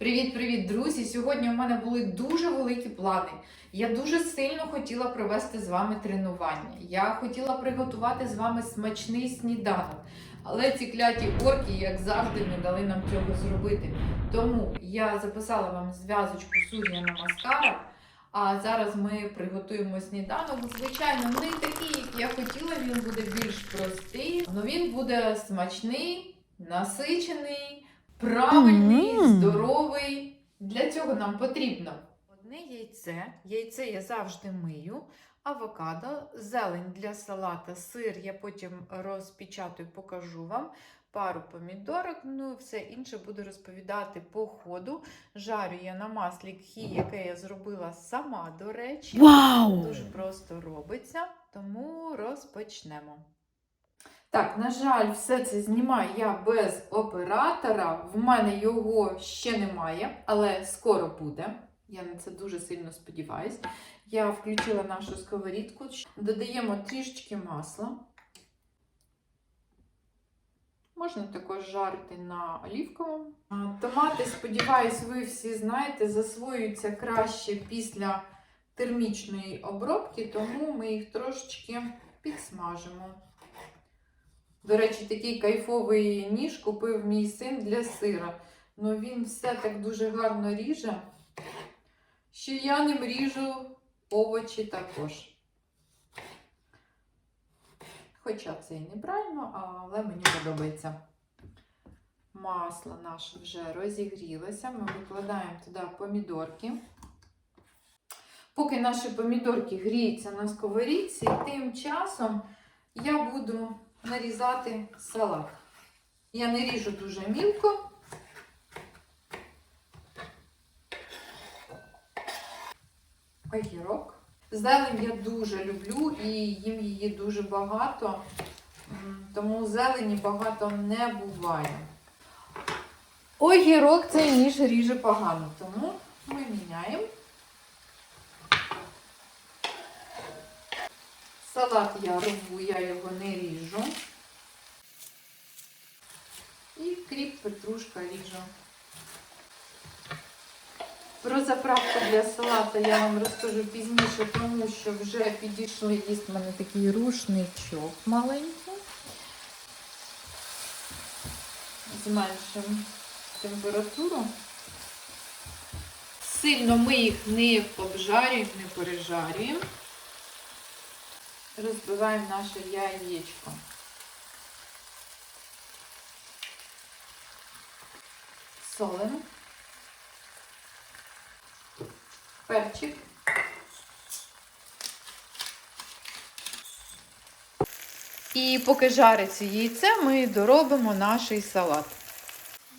Привіт-привіт, друзі! Сьогодні у мене були дуже великі плани. Я дуже сильно хотіла провести з вами тренування. Я хотіла приготувати з вами смачний сніданок. Але ці кляті орки, як завжди, не дали нам цього зробити. Тому я записала вам зв'язочку Сур'я на маскара. А зараз ми приготуємо сніданок. Звичайно, не такий, як я хотіла, він буде більш простий, але він буде смачний, насичений, правильний, Мгм. здоровий. Для цього нам потрібно одне яйце. Яйце я завжди мию, авокадо, зелень для салата, сир. Я потім розпечатаю, покажу вам. Пару помідорок, ну все інше буду розповідати по ходу. Жарю я на маслі кхі, яке я зробила сама, до речі. Вау! Дуже просто робиться, тому розпочнемо. Так, на жаль, все це знімаю я без оператора. В мене його ще немає, але скоро буде. Я на це дуже сильно сподіваюся. Я включила нашу сковорідку. Додаємо трішечки масла. Можна також жарити на олівковому. Томати, сподіваюсь, ви всі знаєте, засвоюються краще після термічної обробки, тому ми їх трошечки підсмажимо. До речі, такий кайфовий ніж купив мій син для сира. Ну він все так дуже гарно ріже, що я ним ріжу овочі також. Хоча це і неправильно, але мені подобається. Масло наше вже розігрілося. Ми викладаємо туди помідорки. Поки наші помідорки гріються на сковорідці, тим часом я буду нарізати салат. Я не ріжу дуже мілко. Огірок. Зелень я дуже люблю і їм її дуже багато, тому зелені багато не буває. Огірок цей ніж ріже погано, тому ми міняємо. Салат я рву, я його не ріжу. І кріп петрушка ріжу. Про заправку для салата я вам розкажу пізніше, тому що вже підійшли їсть в мене такий рушничок маленький. Зменшимо температуру. Сильно ми їх не обжарюємо, не пережарюємо. Розбиваємо наше яєчко. Солимо. Перчик. І поки жариться яйце, ми доробимо наш салат.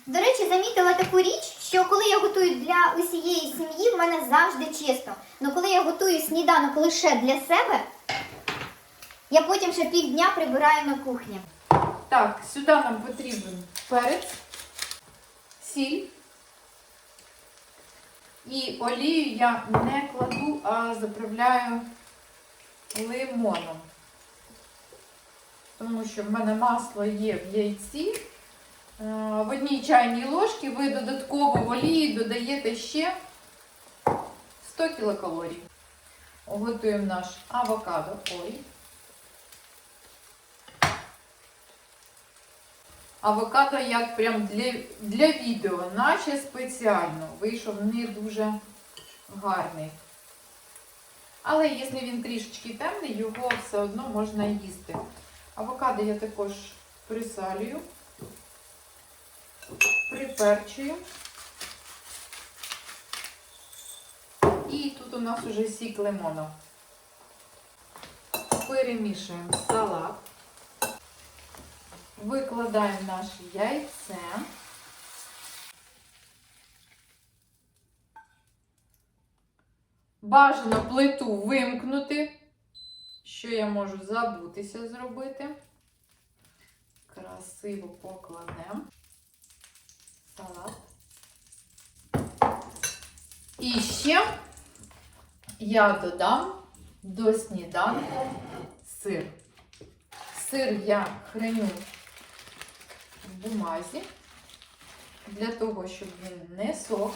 До речі, замітила таку річ, що коли я готую для усієї сім'ї, в мене завжди чисто. Але коли я готую сніданок лише для себе, я потім ще півдня прибираю на кухні. Так, сюди нам потрібен перець, сіль. І олію я не кладу, а заправляю лимоном. Тому що в мене масло є в яйці. Е, В одній чайній ложці ви додатково в олії додаєте ще 100 кілокалорій. Готуємо наш авокадо. Ой. Авокадо як прям для, для відео, наче спеціально. Вийшов не дуже гарний. Але якщо він трішечки темний, його все одно можна їсти. Авокадо я також присалюю, приперчую. І тут у нас уже сік лимону. Перемішуємо салат. Викладаємо наше яйце. Бажано плиту вимкнути, що я можу забутися зробити. Красиво покладемо салат. І ще я додам до сніданку сир. Сир я храню бумазі. для того, щоб він не сох.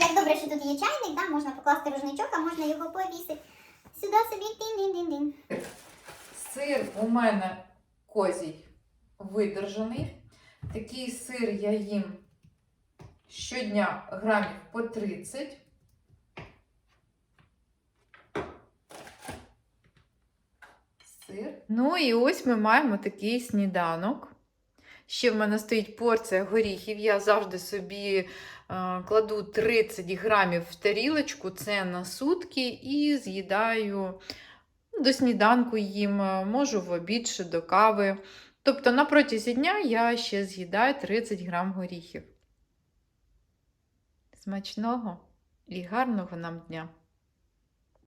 Як добре, що тут є чайник, да? можна покласти рушничок, а можна його повісити. Сюди собі тин-дин-дин-дин. Сир у мене козій видержаний. Такий сир я їм щодня грамів по 30. Сир. Ну і ось ми маємо такий сніданок. Ще в мене стоїть порція горіхів. Я завжди собі е, кладу 30 грамів в тарілочку, це на сутки, і з'їдаю до сніданку їм, е, можу в обід ще до кави. Тобто на протязі дня я ще з'їдаю 30 грам горіхів. Смачного і гарного нам дня!